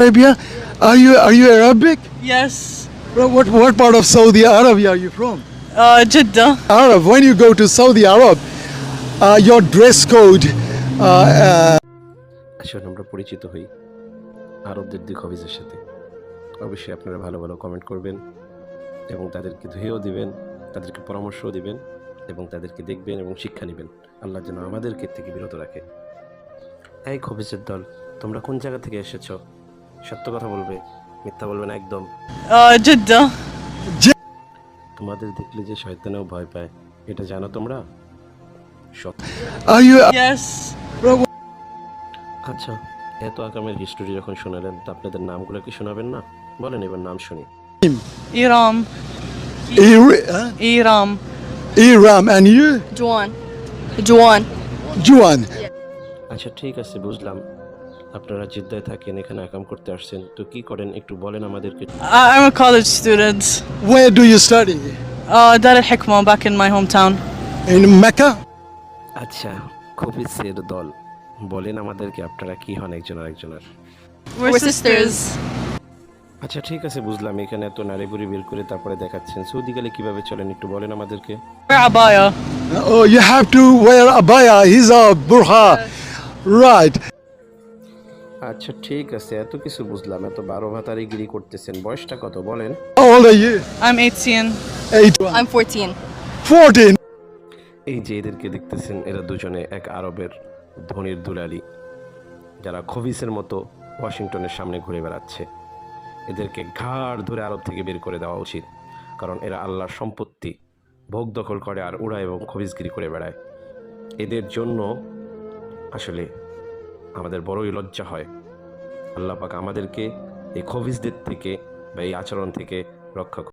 Arabia. Are you are you Arabic? Yes. Well, What what part of Saudi Arabia are you from? Uh, Jeddah. Arab. When you go to Saudi Arab, uh, your dress code. Uh, uh, আসুন আমরা পরিচিত হই আরবদের দিক হবিজের সাথে অবশ্যই আপনারা ভালো ভালো কমেন্ট করবেন এবং তাদেরকে ধুয়েও দিবেন তাদেরকে পরামর্শও দিবেন এবং তাদেরকে দেখবেন এবং শিক্ষা নেবেন আল্লাহ যেন আমাদেরকে থেকে বিরত রাখে এই খবিজের দল তোমরা কোন জায়গা থেকে এসেছ সত্য কথা বলবে মিথ্যা বলবে না একদম Jeddah. তোমাদের দেখলে যে শয়তানেও ভয় পায় এটা জানো তোমরা সত্য. আচ্ছা এত আকামের হিস্টোরি যখন শোনালেন তা আপনাদের নামগুলো কি শোনাবেন না বলেন এবার নাম শুনি. Ira- huh? Iram. Iram and you? Juan. Juan. Juan. আচ্ছা ঠিক আছে বুঝলাম আপনারা জিদ্দায় থাকেন এখানে আকাম করতে আসছেন তো কি করেন একটু বলেন আমাদেরকে I- I'm a college student. Where do you study? Uh, Dar al Hikmah back in my hometown. In Mecca. আচ্ছা খুবই সের দল বলেন আমাদেরকে আপনারা কি হন একজন আরেকজনের We're, We're sisters. আচ্ছা ঠিক আছে বুঝলাম এখানে এত নারী বুড়ি বের করে তারপরে দেখাচ্ছেন সৌদি গেলে কীভাবে চলেন একটু বলেন আমাদেরকে We're abaya. Oh, you have to wear abaya. He's a burha. Right. আচ্ছা ঠিক আছে এত কিছু বুঝলাম এত বারো ভাতারি গিরি করতেছেন বয়সটা কত বলেন How old are you? I'm 18. Eight. I'm 14. 14. এই যে এদেরকে দেখতেছেন এরা দুজনে এক আরবের ধনির দুলালি যারা খবিসের মতো ওয়াশিংটনের সামনে ঘুরে বেড়াচ্ছে এদেরকে ঘাড় ধরে আরব থেকে বের করে দেওয়া উচিত কারণ এরা আল্লাহর সম্পত্তি ভোগ দখল করে আর উড়ায় এবং খবিসগিরি করে বেড়ায় এদের জন্য আসলে আমাদের বড়ই লজ্জা হয় আল্লাহ পাক আমাদেরকে এই খবিজদের থেকে বা এই আচরণ থেকে রক্ষা।